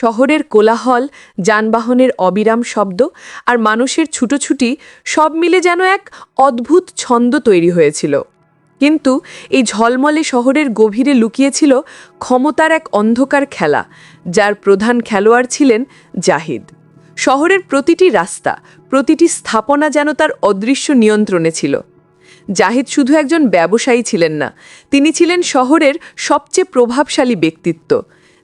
শহরের কোলাহল, যানবাহনের অবিরাম শব্দ আর মানুষের ছুটোছুটি সব মিলে যেন এক অদ্ভুত ছন্দ তৈরি হয়েছিল। কিন্তু এই ঝলমলে শহরের গভীরে লুকিয়েছিল ক্ষমতার এক অন্ধকার খেলা, যার প্রধান খেলোয়াড় ছিলেন জাহিদ। শহরের প্রতিটি রাস্তা, প্রতিটি স্থাপনা যেন তার অদৃশ্য নিয়ন্ত্রণে ছিল। জাহিদ শুধু একজন ব্যবসায়ী ছিলেন না, তিনি ছিলেন শহরের সবচেয়ে প্রভাবশালী ব্যক্তিত্ব।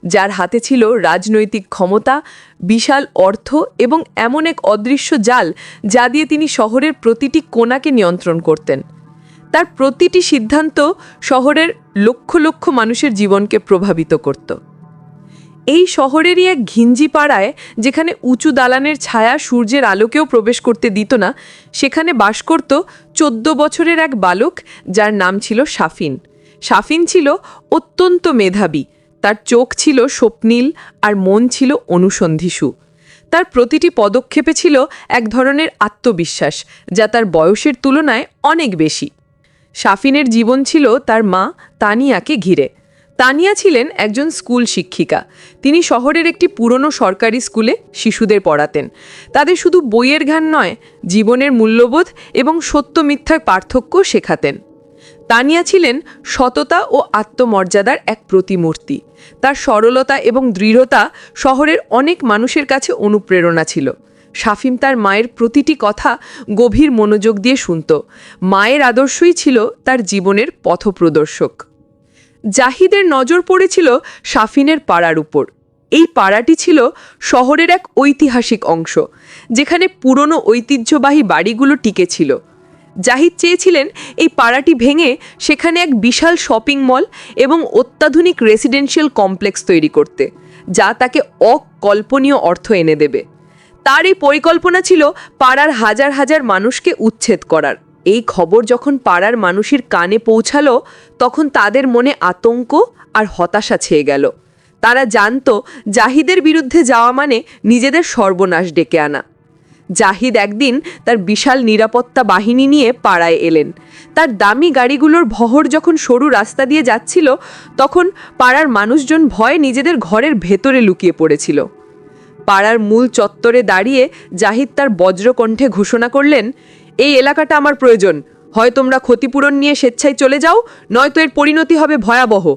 যার হাতে ছিল রাজনৈতিক ক্ষমতা, বিশাল অর্থ এবং এমন এক অদৃশ্য জাল যা দিয়ে তিনি শহরের প্রতিটি কোণাকে নিয়ন্ত্রণ করতেন। তার প্রতিটি সিদ্ধান্ত শহরের লক্ষ লক্ষ মানুষের জীবনকে প্রভাবিত করত। এই শহরেরই এক ঘিঞ্জি পাড়ায় যেখানে উঁচু দালানের ছায়া সূর্যের আলোকেও প্রবেশ করতে দিত না, সেখানে বাস করত চোদ্দ বছরের এক বালক যার নাম ছিল সাফিন সাফিন ছিল অত্যন্ত মেধাবী তার চোখ ছিল স্বপ্নীল আর মন ছিল অনুসন্ধিসু। তার প্রতিটি পদক্ষেপে ছিল এক ধরনের আত্মবিশ্বাস, যা তার বয়সের তুলনায় অনেক বেশি। সাফিনের জীবন ছিল তার মা তানিয়াকে ঘিরে। তানিয়া ছিলেন একজন স্কুল শিক্ষিকা। তিনি শহরের একটি পুরনো সরকারি স্কুলে শিশুদের পড়াতেন। তাদের শুধু বইয়ের জ্ঞান নয়, জীবনের মূল্যবোধ এবং সত্য মিথ্যার পার্থক্য শেখাতেন। তানিয়া ছিলেন সততা ও আত্মমর্যাদার এক প্রতিমূর্তি। তার সরলতা এবং দৃঢ়তা শহরের অনেক মানুষের কাছে অনুপ্রেরণা ছিল। শাফিম তার মায়ের প্রতিটি কথা গভীর মনোযোগ দিয়ে শুনত। মায়ের আদর্শই ছিল তার জীবনের পথপ্রদর্শক। জাহিদের নজর পড়েছিল শাফিনের পাড়ার উপর। এই পাড়াটি ছিল শহরের এক ঐতিহাসিক অংশ, যেখানে পুরনো ঐতিহ্যবাহী বাড়িগুলো টিকে ছিল। জাহিদ চেয়েছিলেন এই পাড়াটি ভেঙে সেখানে এক বিশাল শপিং মল এবং অত্যাধুনিক রেসিডেন্সিয়াল কমপ্লেক্স তৈরি করতে, যা তাকে অকল্পনীয় অর্থ এনে দেবে। তার এই পরিকল্পনা ছিল পাড়ার হাজার হাজার মানুষকে উচ্ছেদ করার। এই খবর যখন পাড়ার মানুষের কানে পৌঁছালো, তখন তাদের মনে আতঙ্ক আর হতাশা ছেয়ে গেল। তারা জানত জাহিদের বিরুদ্ধে যাওয়া মানে নিজেদের সর্বনাশ ডেকে আনা। জাহিদ একদিন তার বিশাল নিরাপত্তা বাহিনী নিয়ে পাড়ায় এলেন। তার দামি গাড়িগুলোর ভহর যখন সরু রাস্তা দিয়ে যাচ্ছিল, তখন পাড়ার মানুষজন ভয়ে নিজেদের ঘরের ভেতরে লুকিয়ে পড়েছিল। পাড়ার মূল চত্বরে দাঁড়িয়ে জাহিদ তার বজ্রকণ্ঠে ঘোষণা করলেন, এই এলাকাটা আমার প্রয়োজন। হয় তোমরা ক্ষতিপূরণ নিয়ে স্বেচ্ছায় চলে যাও, নয়তো এর পরিণতি হবে ভয়াবহ।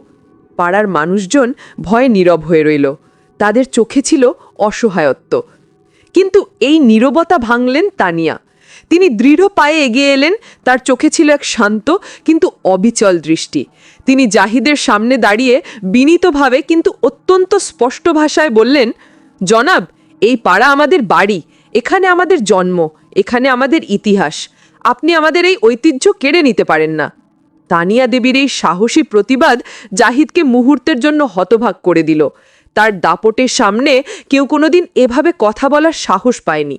পাড়ার মানুষজন ভয়ে নীরব হয়ে রইল। তাদের চোখে ছিল অসহায়ত্ব। কিন্তু এই নীরবতা ভাঙলেন তানিয়া। তিনি দৃঢ় পায়ে এগিয়ে এলেন, তার চোখে ছিল এক শান্ত কিন্তু অবিচল দৃষ্টি। তিনি জাহিদের সামনে দাঁড়িয়ে বিনীতভাবে কিন্তু অত্যন্ত স্পষ্ট ভাষায় বললেন, জনাব, এই পাড়া আমাদের বাড়ি, এখানে আমাদের জন্ম, এখানে আমাদের ইতিহাস। আপনি আমাদের এই ঐতিহ্য কেড়ে নিতে পারেন না। তানিয়া দেবীর এই সাহসী প্রতিবাদ জাহিদকে মুহূর্তের জন্য হতভাগ করে দিল। তার দাপটের সামনে কেউ কোনোদিন এভাবে কথা বলার সাহস পায়নি।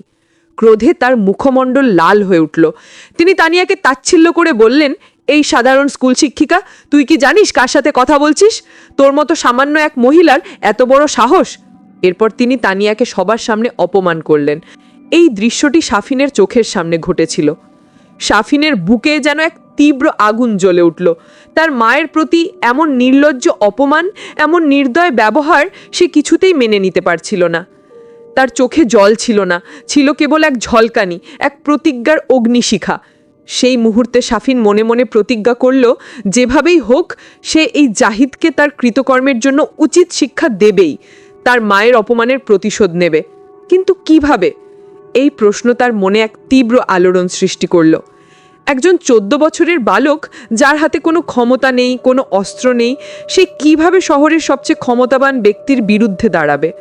ক্রোধে তার মুখমণ্ডল লাল হয়ে উঠল। তিনি তানিয়াকে তাচ্ছিল্য করে বললেন, এই সাধারণ স্কুল শিক্ষিকা, তুই কি জানিস কার সাথে কথা বলছিস? তোর মতো সামান্য এক মহিলার এত বড় সাহস? এরপর তিনি তানিয়াকে সবার সামনে অপমান করলেন। এই দৃশ্যটি সাফিনের চোখের সামনে ঘটেছিল। সাফিনের বুকে যেন এক তীব্র আগুন জ্বলে উঠল। তার মায়ের প্রতি এমন নির্লজ্জ অপমান, এমন নির্দয় ব্যবহার সে কিছুতেই মেনে নিতে পারছিল না। তার চোখে জল ছিল না, ছিল কেবল এক ঝলকানি, এক প্রতিজ্ঞার অগ্নিশিখা। সেই মুহূর্তে সাফিন মনে মনে প্রতিজ্ঞা করল, যেভাবেই হোক, সে এই জাহিদকে তার কৃতকর্মের জন্য উচিত শিক্ষা দেবেই। তার মায়ের অপমানের প্রতিশোধ নেবে। কিন্তু কীভাবে? এই প্রশ্ন তার মনে এক তীব্র আলোড়ন সৃষ্টি করল। একজন চোদ্দ বছরের বালক যার হাতে কোনো ক্ষমতা নেই, কোনো অস্ত্র নেই, সে কীভাবে শহরের সবচেয়ে ক্ষমতাবান ব্যক্তির বিরুদ্ধে দাঁড়াবে?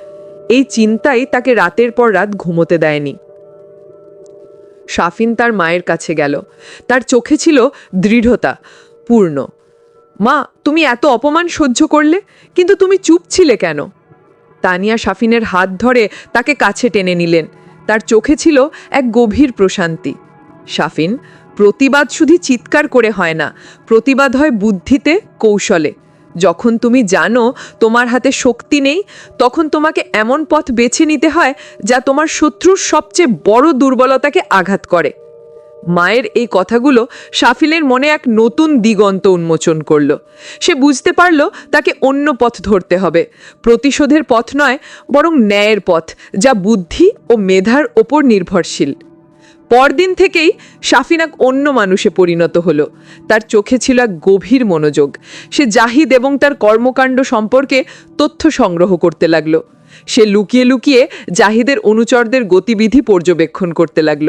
এই চিন্তাই তাকে রাতের পর রাত ঘুমোতে দেয়নি। শাফিন তার মায়ের কাছে গেল। তার চোখে ছিল দৃঢ়তা, পূর্ণ। মা, তুমি এত অপমান সহ্য করলে? কিন্তু তুমি চুপ ছিলে কেন? তানিয়া শাফিনের হাত ধরে তাকে কাছে টেনে নিলেন। তার চোখে ছিল এক গভীর প্রশান্তি। শাফিন, প্রতিবাদ শুধু চিৎকার করে হয় না, প্রতিবাদ হয় বুদ্ধিতে, কৌশলে। যখন তুমি জানো তোমার হাতে শক্তি নেই, তখন তোমাকে এমন পথ বেছে নিতে হয় যা তোমার শত্রুর সবচেয়ে বড় দুর্বলতাকে আঘাত করে। মায়ের এই কথাগুলো সাফিলের মনে এক নতুন দিগন্ত উন্মোচন করল। সে বুঝতে পারল তাকে অন্য পথ ধরতে হবে। প্রতিশোধের পথ নয়, বরং ন্যায়ের পথ, যা বুদ্ধি ও মেধার ওপর নির্ভরশীল। পরদিন থেকেই সাফিনাক অন্য মানুষে পরিণত হলো। তার চোখে ছিল এক গভীর মনোযোগ। সে জাহিদ এবং তার কর্মকাণ্ড সম্পর্কে তথ্য সংগ্রহ করতে লাগল। সে লুকিয়ে লুকিয়ে জাহিদের অনুচরদের গতিবিধি পর্যবেক্ষণ করতে লাগল।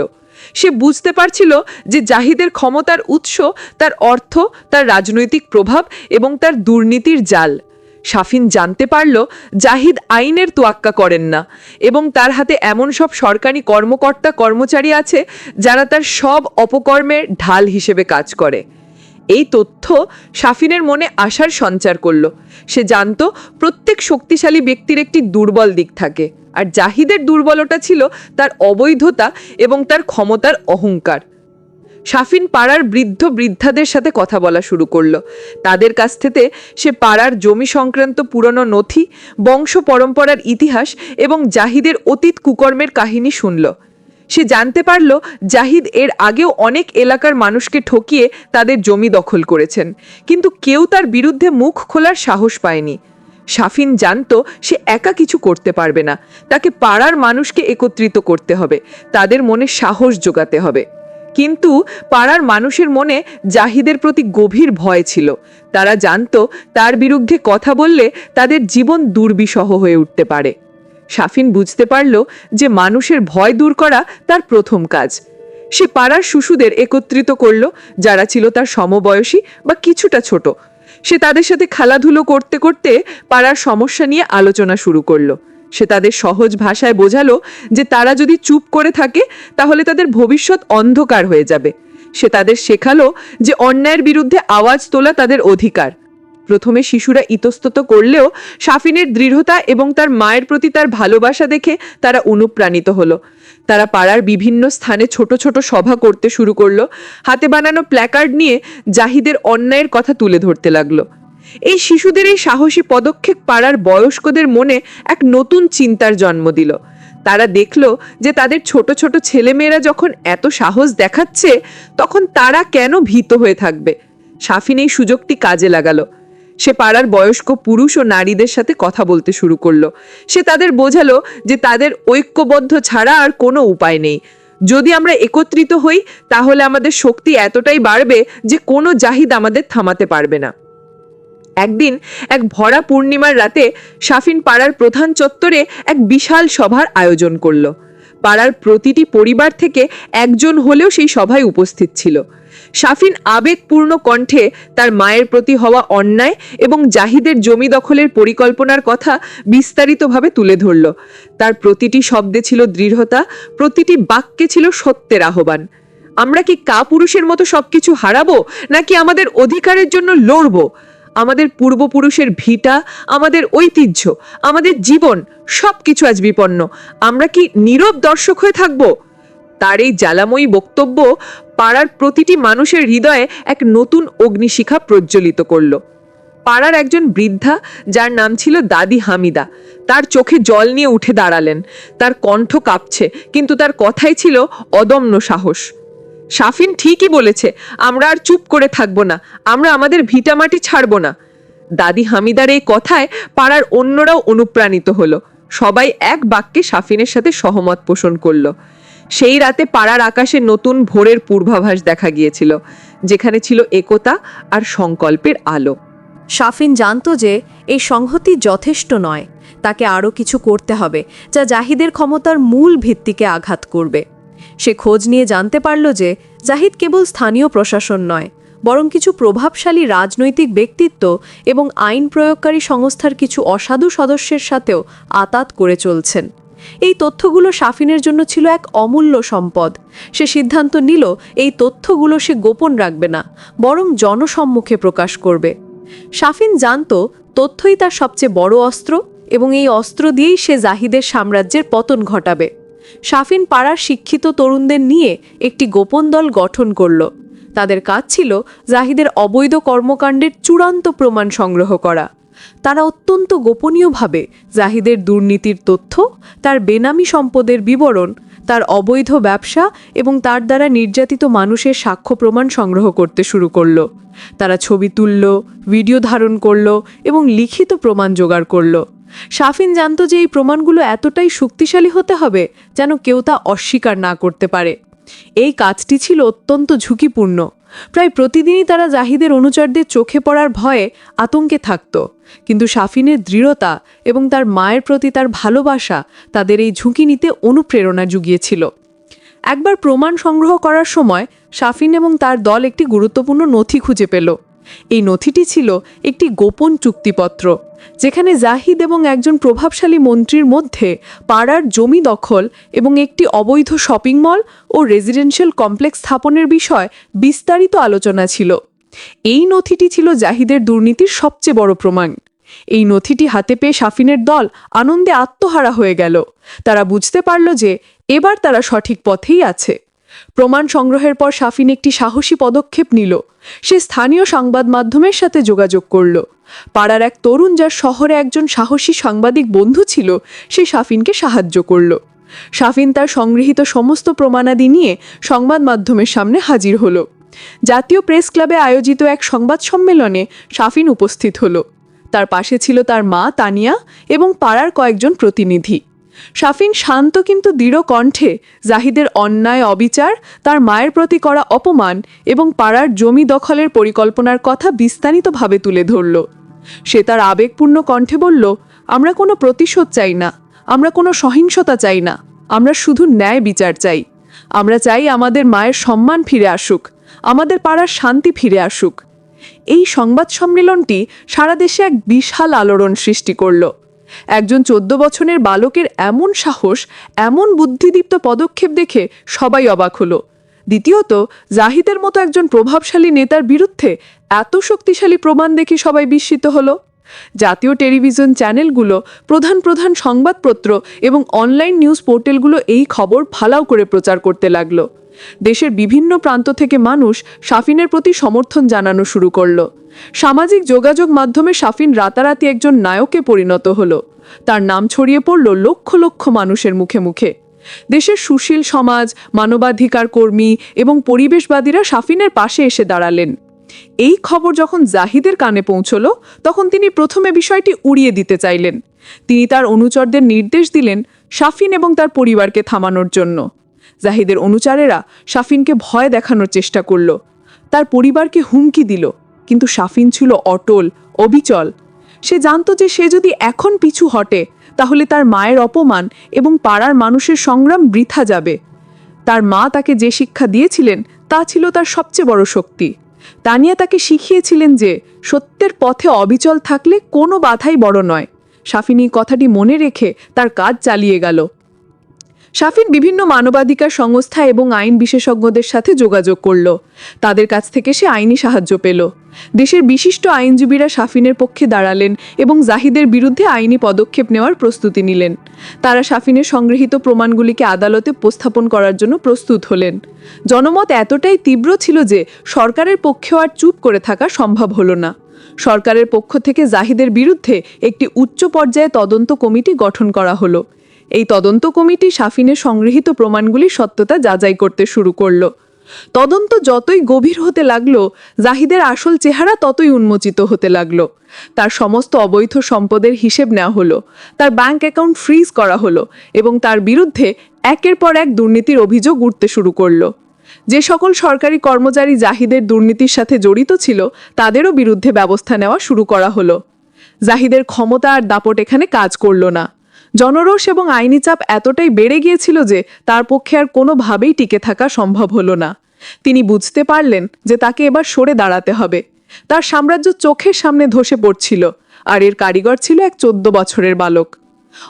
সে বুঝতে পারছিল যে জাহিদের ক্ষমতার উৎস তার অর্থ, তার রাজনৈতিক প্রভাব এবং তার দুর্নীতির জাল। শাফিন জানতে পারল জাহিদ আইনের তোয়াক্কা করেন না এবং তার হাতে এমন সব সরকারি কর্মকর্তা কর্মচারী আছে যারা তার সব অপকর্মের ঢাল হিসেবে কাজ করে। এই তথ্য শাফিনের মনে আশার সঞ্চার করল। সে জানতো প্রত্যেক শক্তিশালী ব্যক্তির একটি দুর্বল দিক থাকে, আর জাহিদের দুর্বলতা ছিল তার অবৈধতা এবং তার ক্ষমতার অহংকার। শাফিন পাড়ার বৃদ্ধ বৃদ্ধাদের সাথে কথা বলা শুরু করল। তাদের কাছ থেকে সে পাড়ার জমি সংক্রান্ত পুরনো নথি, বংশ পরম্পরার ইতিহাস এবং জাহিদের অতীত কুকর্মের কাহিনী শুনল। সে জানতে পারল জাহিদ এর আগেও অনেক এলাকার মানুষকে ঠকিয়ে তাদের জমি দখল করেছেন। কিন্তু কেউ তার বিরুদ্ধে মুখ খোলার সাহস পায়নি। শাফিন জানত সে একা কিছু করতে পারবে না। তাকে পাড়ার মানুষকে একত্রিত করতে হবে। তাদের মনে সাহস জোগাতে হবে। কিন্তু পাড়ার মানুষের মনে জাহিদের প্রতি গভীর ভয় ছিল। তারা জানত তার বিরুদ্ধে কথা বললে তাদের জীবন দুর্বিষহ হয়ে উঠতে পারে। শাফিন বুঝতে পারল যে মানুষের ভয় দূর করা তার প্রথম কাজ। সে পাড়ার শিশুদের একত্রিত করল যারা ছিল তার সমবয়সী বা কিছুটা ছোট। সে তাদের সাথে খেলাধুলো করতে করতে পাড়ার সমস্যা নিয়ে আলোচনা শুরু করল। সে তাদের সহজ ভাষায় বোঝালো যে তারা যদি চুপ করে থাকে, তাহলে তাদের ভবিষ্যৎ অন্ধকার হয়ে যাবে। সে তাদের শেখালো যে অন্যায়ের বিরুদ্ধে আওয়াজ তোলা তাদের অধিকার। প্রথমে শিশুরা ইতস্তত করলেও শাফিনের দৃঢ়তা এবং তার মায়ের প্রতি তার ভালোবাসা দেখে তারা অনুপ্রাণিত হলো। তারা পাড়ার বিভিন্ন স্থানে ছোট ছোট সভা করতে শুরু করল। হাতে বানানো প্ল্যাকার্ড নিয়ে জাহিদের অন্যায়ের কথা তুলে ধরতে লাগল। এই শিশুদের এই সাহসী পদক্ষেপ পাড়ার বয়স্কদের মনে এক নতুন চিন্তার জন্ম দিল। তারা দেখল যে তাদের ছোট ছোট ছেলেমেয়েরা যখন এত সাহস দেখাচ্ছে, তখন তারা কেন ভীত হয়ে থাকবে? সাফিন এই সুযোগটি কাজে লাগালো। সে পাড়ার বয়স্ক পুরুষ ও নারীদের সাথে কথা বলতে শুরু করল। সে তাদের বোঝালো যে তাদের ঐক্যবদ্ধ ছাড়া আর কোনো উপায় নেই। যদি আমরা একত্রিত হই, তাহলে আমাদের শক্তি এতটাই বাড়বে যে কোনো জাহিদ আমাদের থামাতে পারবে না। একদিন এক ভরা পূর্ণিমার রাতে শাফিন পাড়ার প্রধান চত্বরে এক বিশাল সভার আয়োজন করল। পাড়ার প্রতিটি পরিবার থেকে একজন হলেও সেই সভায় উপস্থিত ছিল। শাফিন আবেগপূর্ণ কণ্ঠে তার মায়ের প্রতি হওয়া অন্যায় এবং জাহিদের জমি দখলের পরিকল্পনার কথা বিস্তারিতভাবে তুলে ধরল। তার প্রতিটি শব্দে ছিল দৃঢ়তা, প্রতিটি বাক্যে ছিল সত্যের আহ্বান। আমরা কি কা পুরুষের মতো সবকিছু হারাবো, নাকি আমাদের অধিকারের জন্য লড়বো? আমাদের পূর্বপুরুষের ভিটা, আমাদের ঐতিহ্য, আমাদের জীবন সব কিছু আজ বিপন্ন। আমরা কি নীরব দর্শক হয়ে থাকব? তার এই জ্বালাময়ী বক্তব্য পাড়ার প্রতিটি মানুষের হৃদয়ে এক নতুন অগ্নিশিখা প্রজ্বলিত করল। পাড়ার একজন বৃদ্ধা, যার নাম ছিল দাদি হামিদা, তার চোখে জল নিয়ে উঠে দাঁড়ালেন। তার কণ্ঠ কাঁপছে, কিন্তু তার কথাই ছিল অদম্য সাহস। শাফিন ঠিকই বলেছে, আমরা আর চুপ করে থাকব না, আমরা আমাদের ভিটামাটি ছাড়বো না। দাদি হামিদার এই কথায় পাড়ার অন্যরাও অনুপ্রাণিত হলো। সবাই এক বাক্যে শাফিনের সাথে সহমত পোষণ করল। সেই রাতে পাড়ার আকাশে নতুন ভোরের পূর্বাভাস দেখা গিয়েছিল, যেখানে ছিল একতা আর সংকল্পের আলো। শাফিন জানত যে এই সংহতি যথেষ্ট নয়, তাকে আরও কিছু করতে হবে, যা জাহিদের ক্ষমতার মূল ভিত্তিকে আঘাত করবে। সে খোঁজ নিয়ে জানতে পারল যে জাহিদ কেবল স্থানীয় প্রশাসন নয়, বরং কিছু প্রভাবশালী রাজনৈতিক ব্যক্তিত্ব এবং আইন প্রয়োগকারী সংস্থার কিছু অসাধু সদস্যের সাথেও আতাত করে চলছেন। এই তথ্যগুলো শাফিনের জন্য ছিল এক অমূল্য সম্পদ। সে সিদ্ধান্ত নিল, এই তথ্যগুলো সে গোপন রাখবে না, বরং জনসম্মুখে প্রকাশ করবে। শাফিন জানত, তথ্যই তার সবচেয়ে বড় অস্ত্র এবং এই অস্ত্র দিয়েই সে জাহিদের সাম্রাজ্যের পতন ঘটাবে। শাফিন পাড়ার শিক্ষিত তরুণদের নিয়ে একটি গোপন দল গঠন করল। তাদের কাজ ছিল জাহিদের অবৈধ কর্মকাণ্ডের চূড়ান্ত প্রমাণ সংগ্রহ করা। তারা অত্যন্ত গোপনীয়ভাবে জাহিদের দুর্নীতির তথ্য, তার বেনামি সম্পদের বিবরণ, তার অবৈধ ব্যবসা এবং তার দ্বারা নির্যাতিত মানুষের সাক্ষ্য প্রমাণ সংগ্রহ করতে শুরু করল। তারা ছবি তুলল, ভিডিও ধারণ করল এবং লিখিত প্রমাণ জোগাড় করল। শাফিন জানত যে এই প্রমাণগুলো এতটাই শক্তিশালী হতে হবে যেন কেউ তা অস্বীকার না করতে পারে। এই কাজটি ছিল অত্যন্ত ঝুঁকিপূর্ণ। প্রায় প্রতিদিনই তারা জাহিদের অনুচরদের চোখে পড়ার ভয়ে আতঙ্কে থাকত। কিন্তু শাফিনের দৃঢ়তা এবং তার মায়ের প্রতি তার ভালোবাসা তাদের এই ঝুঁকি নিতে অনুপ্রেরণা জুগিয়েছিল। একবার প্রমাণ সংগ্রহ করার সময় শাফিন এবং তার দল একটি গুরুত্বপূর্ণ নথি খুঁজে পেল। এই নথিটি ছিল একটি গোপন চুক্তিপত্র, যেখানে জাহিদ এবং একজন প্রভাবশালী মন্ত্রীর মধ্যে পাড়ার জমি দখল এবং একটি অবৈধ শপিং মল ও রেজিডেন্সিয়াল কমপ্লেক্স স্থাপনের বিষয় বিস্তারিত আলোচনা ছিল। এই নথিটি ছিল জাহিদের দুর্নীতির সবচেয়ে বড় প্রমাণ। এই নথিটি হাতে পেয়ে শাফিনের দল আনন্দে আত্মহারা হয়ে গেল। তারা বুঝতে পারল যে এবার তারা সঠিক পথেই আছে। প্রমাণ সংগ্রহের পর শাফিন একটি সাহসী পদক্ষেপ নিল। সে স্থানীয় সংবাদ মাধ্যমের সাথে যোগাযোগ করল। পাড়ার এক তরুণ যার শহরে একজন সাহসী সাংবাদিক বন্ধু ছিল, সে সাফিনকে সাহায্য করল। শাফিন তার সংগৃহীত সমস্ত প্রমাণাদি নিয়ে সংবাদ মাধ্যমের সামনে হাজির হলো। জাতীয় প্রেস ক্লাবে আয়োজিত এক সংবাদ সম্মেলনে শাফিন উপস্থিত হল। তার পাশে ছিল তার মা তানিয়া এবং পাড়ার কয়েকজন প্রতিনিধি। শাফিন শান্ত কিন্তু দৃঢ় কণ্ঠে জাহিদের অন্যায় অবিচার, তার মায়ের প্রতি করা অপমান এবং পাড়ার জমি দখলের পরিকল্পনার কথা বিস্তারিতভাবে তুলে ধরল। সে তার আবেগপূর্ণ কণ্ঠে বলল, আমরা কোনো প্রতিশোধ চাই না, আমরা কোনো সহিংসতা চাই না, আমরা শুধু ন্যায় বিচার চাই। আমরা চাই আমাদের মায়ের সম্মান ফিরে আসুক, আমাদের পাড়ার শান্তি ফিরে আসুক। এই সংবাদ সম্মেলনটি সারা দেশে এক বিশাল আলোড়ন সৃষ্টি করল। একজন চোদ্দ বছরের বালকের এমন সাহস, এমন বুদ্ধিদীপ্ত পদক্ষেপ দেখে সবাই অবাক হলো। দ্বিতীয়ত, জাহিদের মতো একজন প্রভাবশালী নেতার বিরুদ্ধে এত শক্তিশালী প্রমাণ দেখে সবাই বিস্মিত হলো। জাতীয় টেলিভিশন চ্যানেলগুলো, প্রধান প্রধান সংবাদপত্র এবং অনলাইন নিউজ পোর্টালগুলো এই খবর ফালাও করে প্রচার করতে লাগল। দেশের বিভিন্ন প্রান্ত থেকে মানুষ শাফিনের প্রতি সমর্থন জানানো শুরু করল। সামাজিক যোগাযোগ মাধ্যমে শাফিন রাতারাতি একজন নায়কে পরিণত হলো। তার নাম ছড়িয়ে পড়ল লক্ষ লক্ষ মানুষের মুখে মুখে। দেশের সুশীল সমাজ, মানবাধিকার কর্মী এবং পরিবেশবাদীরা শাফিনের পাশে এসে দাঁড়ালেন। এই খবর যখন জাহিদের কানে পৌঁছল, তখন তিনি প্রথমে বিষয়টি উড়িয়ে দিতে চাইলেন। তিনি তার অনুচরদের নির্দেশ দিলেন শাফিন এবং তার পরিবারকে থামানোর জন্য। জাহিদের অনুচারেরা শাফিনকে ভয় দেখানোর চেষ্টা করল। তার পরিবারকে হুমকি দিল, কিন্তু শাফিন ছিল অটল, অবিচল। সে জানতো যে সে যদি এখন পিছু হটে, তাহলে তার মায়ের অপমান এবং পাড়ার মানুষের সংগ্রাম বৃথা যাবে। তার মা তাকে যে শিক্ষা দিয়েছিলেন, তা ছিল তার সবচেয়ে বড় শক্তি। তানিয়া তাকে শিখিয়েছিলেন যে সত্যের পথে অবিচল থাকলে কোনো বাধাই বড় নয়। শাফিনী কথাটি মনে রেখে তার কাজ চালিয়ে গেল। শাফিন বিভিন্ন মানবাধিকার সংস্থা এবং আইন বিশেষজ্ঞদের সাথে যোগাযোগ করল। তাদের কাছ থেকে সে আইনি সাহায্য পেল। দেশের বিশিষ্ট আইনজীবীরা শাফিনের পক্ষে দাঁড়ালেন এবং জাহিদের বিরুদ্ধে আইনি পদক্ষেপ নেওয়ার প্রস্তুতি নিলেন। তারা শাফিনের সংগৃহীত প্রমাণগুলিকে আদালতে উপস্থাপন করার জন্য প্রস্তুত হলেন। জনমত এতটাই তীব্র ছিল যে সরকারের পক্ষেও আর চুপ করে থাকা সম্ভব হলো না। সরকারের পক্ষ থেকে জাহিদের বিরুদ্ধে একটি উচ্চ পর্যায়ে তদন্ত কমিটি গঠন করা হলো। এই তদন্ত কমিটি শাফিনের সংগৃহীত প্রমাণগুলির সত্যতা যাচাই করতে শুরু করল। তদন্ত যতই গভীর হতে লাগল, জাহিদের আসল চেহারা ততই উন্মোচিত হতে লাগল। তার সমস্ত অবৈধ সম্পদের হিসেব নেওয়া হলো, তার ব্যাংক অ্যাকাউন্ট ফ্রিজ করা হলো এবং তার বিরুদ্ধে একের পর এক দুর্নীতির অভিযোগ উঠতে শুরু করল। যে সকল সরকারি কর্মচারী জাহিদের দুর্নীতির সাথে জড়িত ছিল, তাদেরও বিরুদ্ধে ব্যবস্থা নেওয়া শুরু করা হলো। জাহিদের ক্ষমতা আর দাপট এখানে কাজ করল না। জনরোষ এবং আইনি চাপ এতটাই বেড়ে গিয়েছিল যে তার পক্ষে আর কোনোভাবেই টিকে থাকা সম্ভব হলো না। তিনি বুঝতে পারলেন যে তাকে এবার সরে দাঁড়াতে হবে। তার সাম্রাজ্য চোখের সামনে ধসে পড়ছিল, আর এর কারিগর ছিল এক চোদ্দ বছরের বালক।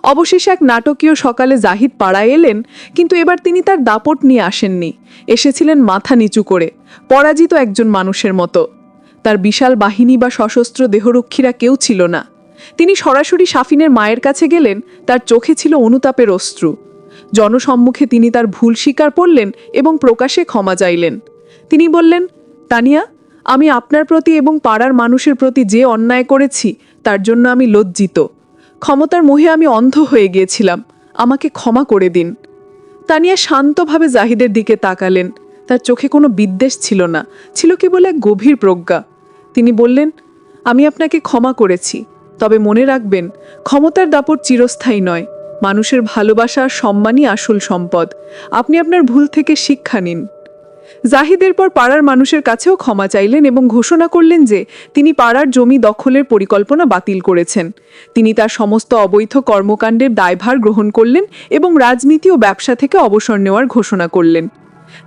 অবশেষে এক নাটকীয় সকালে জাহিদ পাড়ায় এলেন, কিন্তু এবার তিনি তার দাপট নিয়ে আসেননি। এসেছিলেন মাথা নিচু করে, পরাজিত একজন মানুষের মতো। তার বিশাল বাহিনী বা সশস্ত্র দেহরক্ষীরা কেউ ছিল না। তিনি সরাসরি সাফিনের মায়ের কাছে গেলেন, তার চোখে ছিল অনুতাপের অশ্রু। জনসম্মুখে তিনি তার ভুল স্বীকার করলেন এবং প্রকাশে ক্ষমা চাইলেন। তিনি বললেন, তানিয়া, আমি আপনার প্রতি এবং পাড়ার মানুষের প্রতি যে অন্যায় করেছি, তার জন্য আমি লজ্জিত। ক্ষমতার মোহে আমি অন্ধ হয়ে গিয়েছিলাম। আমাকে ক্ষমা করে দিন। তানিয়া শান্তভাবে জাহিদের দিকে তাকালেন। তার চোখে কোনো বিদ্বেষ ছিল না, ছিল কেবল এক গভীর প্রজ্ঞা। তিনি বললেন, আমি আপনাকে ক্ষমা করেছি। তবে মনে রাখবেন, ক্ষমতার দাপট চিরস্থায়ী নয়। মানুষের ভালোবাসা সম্মানই আসল সম্পদ। আপনি আপনার ভুল থেকে শিক্ষা নিন। জাহিদের পর পাড়ার মানুষের কাছেও ক্ষমা চাইলেন এবং ঘোষণা করলেন যে, তিনি পাড়ার জমি দখলের পরিকল্পনা বাতিল করেছেন। তিনি তার সমস্ত অবৈধ কর্মকাণ্ডের দায়ভার গ্রহণ করলেন এবং রাজনীতি ও ব্যবসা থেকে অবসর নেওয়ার ঘোষণা করলেন।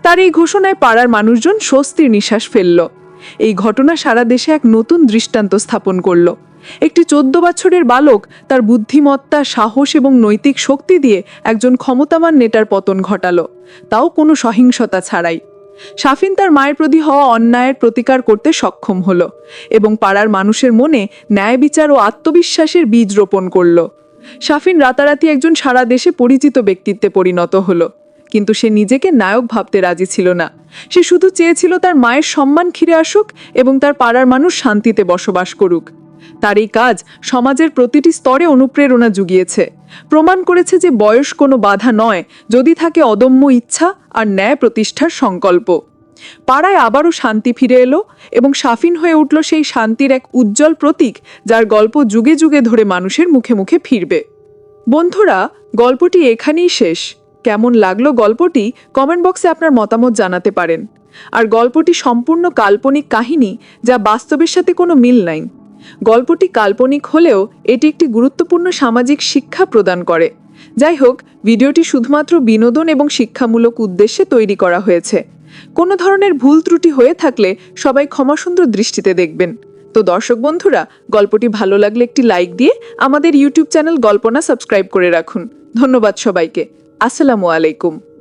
তার এই ঘোষণায় পাড়ার মানুষজন স্বস্তির নিঃশ্বাস ফেলল। এই ঘটনা সারা দেশে এক নতুন দৃষ্টান্ত স্থাপন করল। একটি চোদ্দ বছরের বালক তার বুদ্ধিমত্তা, সাহস এবং নৈতিক শক্তি দিয়ে একজন ক্ষমতাবান নেতার পতন ঘটালো। তাও কোনো সহিংসতা ছাড়াই। শাফিন তার মায়ের প্রতি হওয়া অন্যায়ের প্রতিকার করতে সক্ষম হল এবং পাড়ার মানুষের মনে ন্যায় বিচার ও আত্মবিশ্বাসের বীজ রোপণ করল। শাফিন রাতারাতি একজন সারা দেশে পরিচিত ব্যক্তিত্বে পরিণত হলো, কিন্তু সে নিজেকে নায়ক ভাবতে রাজি ছিল না। সে শুধু চেয়েছিল তার মায়ের সম্মান ফিরে আসুক এবং তার পাড়ার মানুষ শান্তিতে বসবাস করুক। তার এই কাজ সমাজের প্রতিটি স্তরে অনুপ্রেরণা জুগিয়েছে। প্রমাণ করেছে যে বয়স কোনো বাধা নয়, যদি থাকে অদম্য ইচ্ছা আর ন্যায় প্রতিষ্ঠার সংকল্প। পাড়ায় আবারও শান্তি ফিরে এলো এবং সাফিন হয়ে উঠল সেই শান্তির এক উজ্জ্বল প্রতীক, যার গল্প যুগে যুগে ধরে মানুষের মুখে মুখে ফিরবে। বন্ধুরা, গল্পটি এখানেই শেষ। কেমন লাগল গল্পটি কমেন্ট বক্সে আপনার মতামত জানাতে পারেন। আর গল্পটি সম্পূর্ণ কাল্পনিক কাহিনী, যা বাস্তবের সাথে কোনো মিল নাই। গল্পটি কাল্পনিক হলেও এটি একটি গুরুত্বপূর্ণ সামাজিক শিক্ষা প্রদান করে। যাই হোক, ভিডিওটি শুধুমাত্র বিনোদন এবং শিক্ষামূলক উদ্দেশ্যে তৈরি করা হয়েছে। কোনো ধরনের ভুল ত্রুটি হয়ে থাকলে সবাই ক্ষমাসুন্দর দৃষ্টিতে দেখবেন। তো দর্শক বন্ধুরা, গল্পটি ভালো লাগলে একটি লাইক দিয়ে আমাদের ইউটিউব চ্যানেল গল্পনা সাবস্ক্রাইব করে রাখুন। ধন্যবাদ সবাইকে। আসসালামু আলাইকুম।